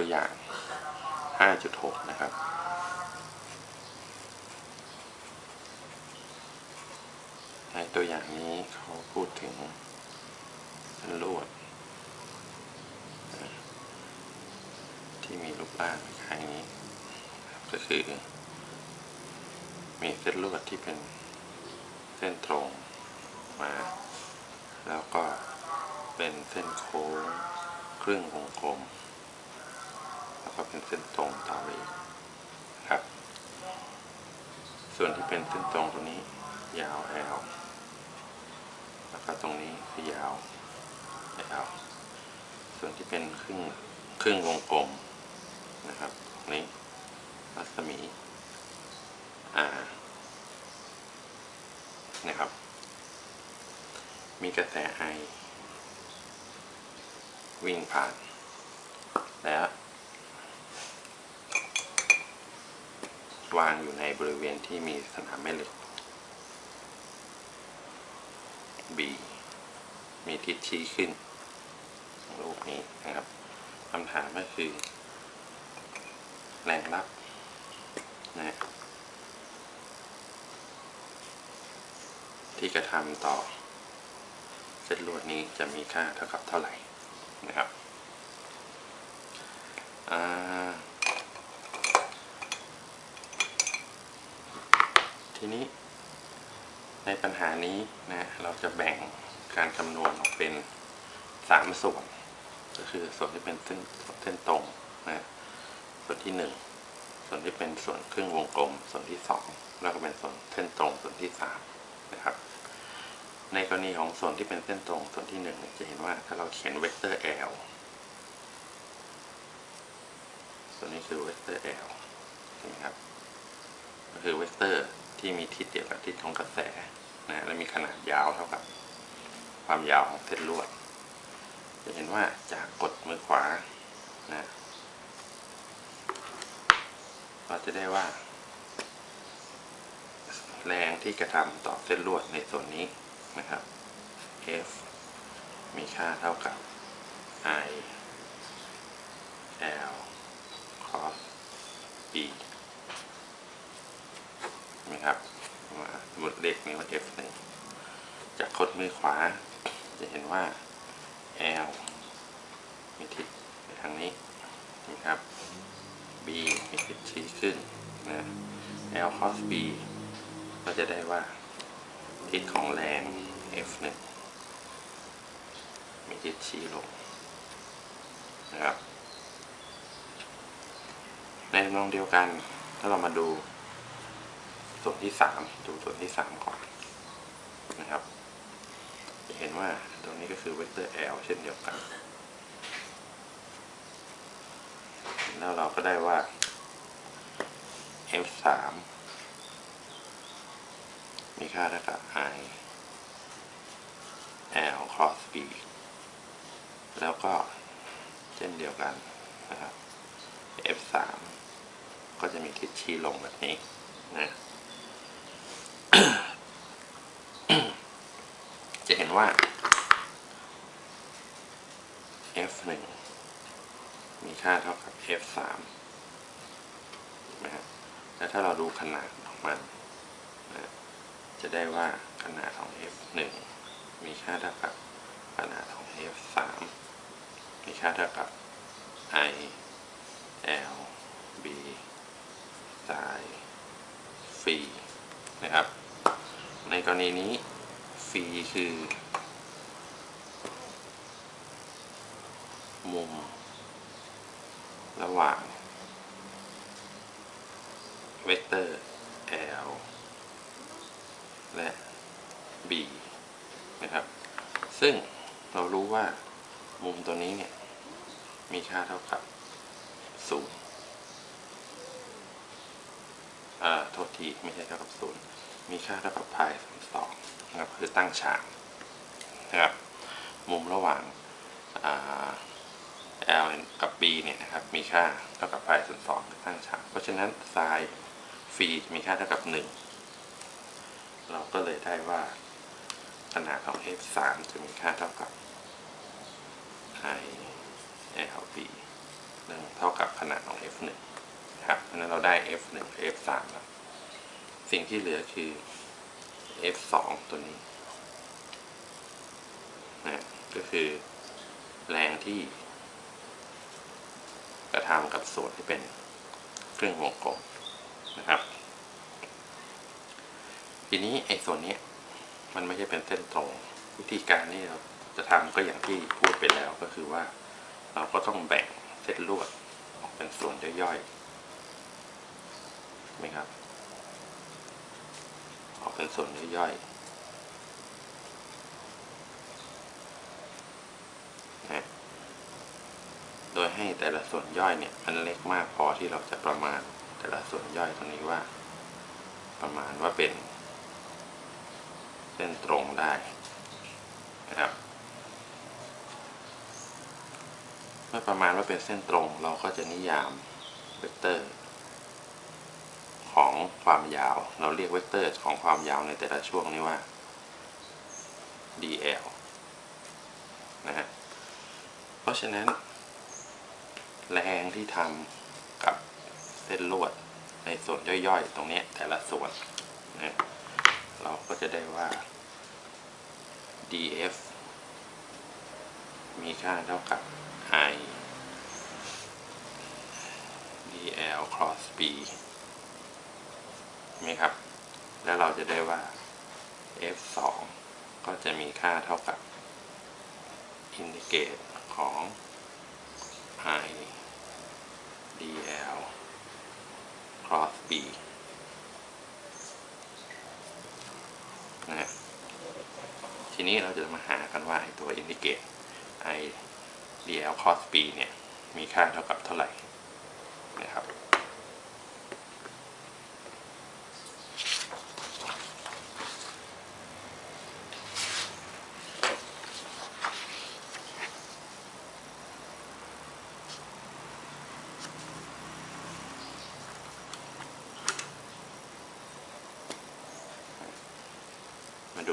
ตัวอย่าง 5.6 นะครับ ในตัวอย่างนี้เขาพูดถึงเส้นลวด ที่มีรูปร่างคล้ายนี้ ก็คือ มีเส้นลวดที่เป็นเส้นตรงมา แล้วก็เป็นเส้นโค้งครึ่งวงกลม ก็เป็นเส้นตรงต่อไปอีกนะครับ ส่วนที่เป็นเส้นตรงตรงนี้ ยาว L แล้วก็ตรงนี้คือยาว L ส่วนที่เป็นครึ่งครึ่งวงกลมนะครับตรงนี้รัศมี R นะครับ มีกระแสไอวิ่งผ่าน แล้ว วางอยู่ในบริเวณที่มีสนามแม่เหล็ก B มีทิศชี้ขึ้นรูปนี้นะครับคำถามก็คือ แรงรับนะที่กระทำต่อ เส้นลวดนี้จะมีค่าเท่ากับเท่าไหร่นะครับอ่า ทีนี้ ในปัญหานี้นะเราจะแบ่งการคำนวณออกเป็น 3 ส่วน ก็คือส่วนที่เป็นเส้นเส้นตรงนะส่วนที่ 1 ส่วนที่เป็นส่วนครึ่งวงกลม ส่วนที่ 2 แล้วก็เป็นส่วนเส้นตรงส่วนที่3นะครับในกรณีของส่วนที่เป็นเส้นตรงส่วนที่1เนี่ยจะเห็นว่าถ้าเราเขียนเวกเตอร์ L ส่วนนี้คือเวกเตอร์ L ใช่ไหมครับ ก็คือเวกเตอร์ ที่มีทิศเดียวกับทิศของกระแสนะและมีขนาดยาวเท่ากับความยาวของเส้นลวด จะเห็นว่าจากกดมือขวานะเราจะได้ว่า แรงที่กระทำต่อเส้นลวดในส่วนนี้นะครับ F มีค่าเท่ากับ I L cos B นะครับมาสมมติเลขนี้ว่า F หนึ่จากกดมือขวา จะเห็นว่า L มีทิศไปทางนี้นะครับ B มีทิศชี้ขึ้นนะ L cos B ก็จะได้ว่า ทิศของแรง F1 มีทิศชี้ลงนะครับในทำนองเดียวกัน ถ้าเรามาดู ส่วนที่สามดูส่วนที่สามก่อนนะครับ จะเห็นว่าตรงนี้ก็คือเวกเตอร์ L เช่นเดียวกัน แล้วเราก็ได้ว่า F3 มีค่าเท่ากับ I L cos B แล้วก็เช่นเดียวกันนะครับ F3 ก็จะมีทิศชี้ลงแบบนี้นะ จะเห็นว่า F1 มีค่าเท่ากับ F3 นะฮะแล้วถ้าเราดูขนาดของมันนะจะได้ว่าขนาดของ F1 มีค่าเท่ากับขนาดของ F3 มีค่าเท่ากับ I L B สายฟรีนะครับ ในกรณีนี้ ฟรีคือ มุม ระหว่าง เวกเตอร์ L และ B นะครับ ซึ่งเรารู้ว่ามุมตัวนี้เนี่ย มีค่าเท่ากับศูนย์อ่า โทษที ไม่ใช่เท่ากับศูนย์มีค่าเท่ากับพายส่วนสอง นะครับคือตั้งฉากนะครับมุมระหว่างอ่า L กับ B เนี่ยนะครับมีค่าเท่ากับพายส่วนสองคือตั้งฉาก เพราะฉะนั้นไซน์ฟรีมีค่าเท่ากับหนึ่งเราก็เลยได้ว่าขนาดของ F3 จะมีค่าเท่ากับ I L B 1เท่ากับขนาดของ f 1นะครับเพราะฉะนั้นเราได้ f 1 f 3แล้วสิ่งที่เหลือคือ f 2 ตัวนี้นะก็คือแรงที่กระทำกับส่วนที่เป็นเครึ่องวงกลมนะครับ ทีนี้ไอ้ส่วนนี้มันไม่ใช่เป็นเส้นตรง วิธีการที่เราจะทำก็อย่างที่พูดไปแล้วก็คือว่า เราก็ต้องแบ่งเส้นลวดออกเป็นส่วนย่อยๆใช่ไหมครับ เป็นส่วนย่อยๆนะโดยให้แต่ละส่วนย่อยเนี่ยมันเล็กมากพอที่เราจะประมาณแต่ละส่วนย่อยตรงนี้ว่า ประมาณว่าเป็น เส้นตรงได้นะครับเมื่อประมาณว่าเป็นเส้นตรงเราก็จะนิยามเวกเตอร์ ของความยาว เราเรียกเวกเตอร์ของความยาวในแต่ละช่วงนี้ว่า dl นะฮะ เพราะฉะนั้น แรงที่ทำกับเส้นลวดในส่วนย่อยๆ ตรงนี้แต่ละส่วนนะเราก็จะได้ว่า df มีค่าเท่ากับ i dl cross b ใช่ไหมครับ แล้วเราจะได้ว่า f 2ก็จะมีค่าเท่ากับอินดิเกตของ i dl cross b นะทีนี้เราจะมาหากันว่าตัวอินดิเกต i dl cross b เนี่ย มีค่าเท่ากับเท่าไหร่นะครับ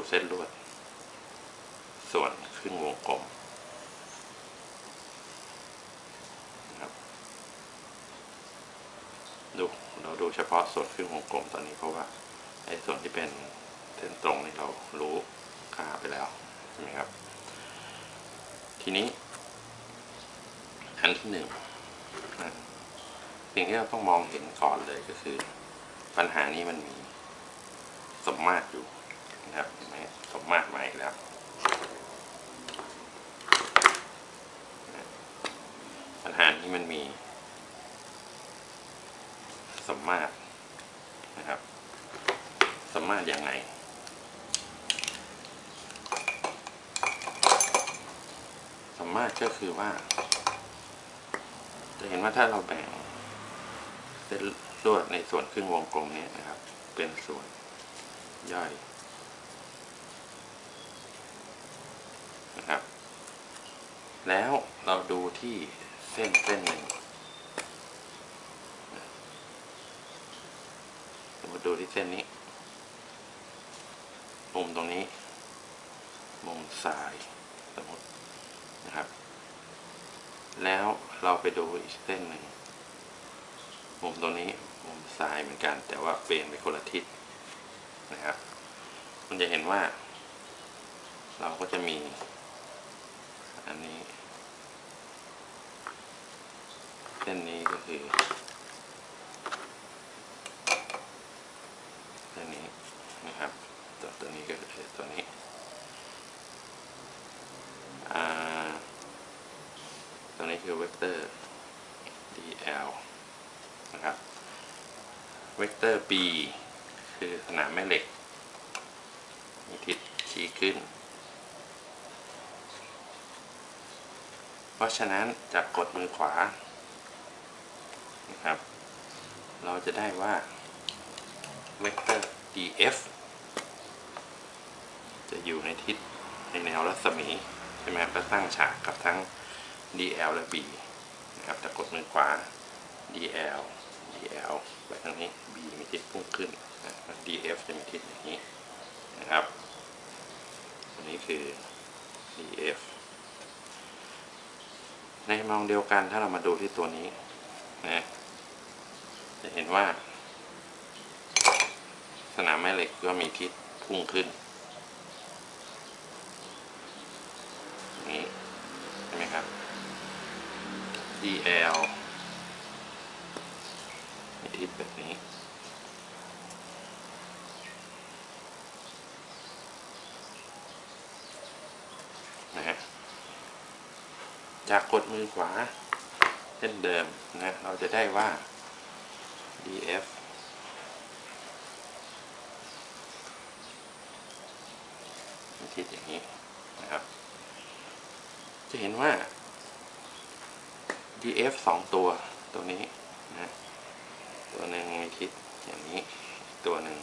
ูเส้นลวด ส่วนครึ่งวงกลมนะครับดูเราดูเฉพาะส่วนครึ่งวงกลมตอนนี้เพราะว่าไอ้ส่วนที่เป็นเส้นตรงนี่เรารู้ค่าไปแล้วใช่ไหมครับ ทีนี้ อันที่หนึ่งสิ่งที่เราต้องมองเห็นก่อนเลยก็คือ ปัญหานี้มันมีสมมาตรอยู่ นะครับสมมาตรใหม่แล้วปัญหานี้มันมีสมมาตรนะครับ สมมาตรยังไงสมมาตรก็คือว่า จะเห็นว่าถ้าเราแบ่งเส้นลวดในส่วนครึ่งวงกลมเนี้นะครับ เป็นส่วนย่อย นะครับ แล้วเราดูที่เส้นเส้นหนึ่งมมติดูที่เส้นนี้ มุมตรงนี้ มุมซ้ายสมมตินะครับ แล้วเราไปดูอีกเส้นหนึ่ง มุมตรงนี้ มุมซ้ายเหมือนกัน แต่ว่าเปลี่ยนไปคนละทิศนะครับ คุณจะเห็นว่า เราก็จะมี อันนี้ เส้นนี้ก็คือเส้นนี้นะครับ ตัวตัวนี้ก็คือตัวนี้ตัวนี้คือเวกเตอร์ dl นะครับ เวกเตอร์ b คือสนามแม่เหล็ก มีทิศชี้ขึ้น เพ ราะฉะนั้นจากกดมือขวานะครับ เราจะได้ว่าเวกเตอร์ df จะอยู่ในทิศในแนวรัศมีใช่ไหมก็ตั้งฉากกับทั้ง dl และ b นะครับจากกดมือขวา dl dl ไปทางนี้ b มีทิศพุ่งขึ้นนะ df จะมีทิศอย่างนี้นะครับ อันนี้คือ df ในมองเดียวกันถ้าเรามาดูที่ตัวนี้นะจะเห็นว่า สนามแม่เหล็กก็มีทิศพุ่งขึ้นนี้ใช่ไหมครับ DL มีทิศแบบนี้ นะฮะ จากกดมือขวา เช่นเดิมนะเราจะได้ว่า df ทิศอย่างนี้นะครับ จะเห็นว่า df สองตัวตัวนี้นะตัวหนึ่งทิศอย่างนี้ ตัวหนึ่ง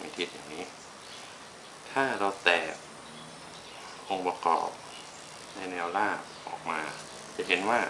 มีทิศอย่างนี้ ถ้าเราแตกองค์ประกอบ ในแนวราบออกมา จะเห็นว่า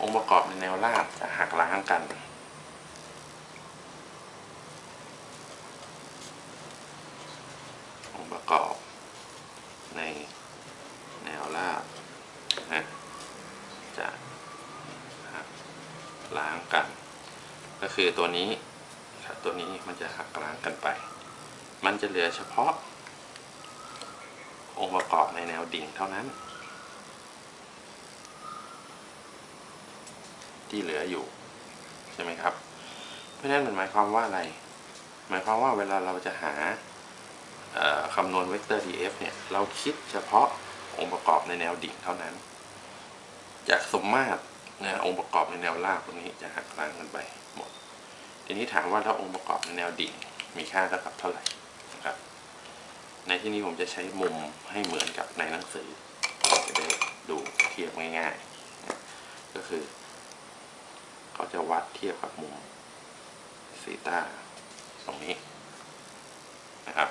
องค์ประกอบในแนวราบจะหักล้างกัน องค์ประกอบในแนวราบนะจะหักล้างกัน ก็คือตัวนี้ตัวนี้มันจะหักล้างกันไป มันจะเหลือเฉพาะ องค์ประกอบในแนวดิ่งเท่านั้น ที่เหลืออยู่ ใช่ไหมครับ เพราะฉะนั้นมันหมายความว่าอะไร หมายความว่าเวลาเราจะหาคำนวณเวกเตอร์ df เนี่ย เราคิดเฉพาะองค์ประกอบในแนวดิ่งเท่านั้น จากสมมาตรนะองค์ประกอบในแนวราบตรงนี้จะหักล้างกันไปหมด ทีนี้ถามว่าถ้าองค์ประกอบในแนวดิ่งมีค่าเท่ากับเท่าไหร่นะครับ ในที่นี้ผมจะใช้มุมให้เหมือนกับในหนังสือ จะได้ดูเทียบง่ายๆ ก็คือเขาจะวัดเทียบกับมุมซีตาตรงนี้นะครับ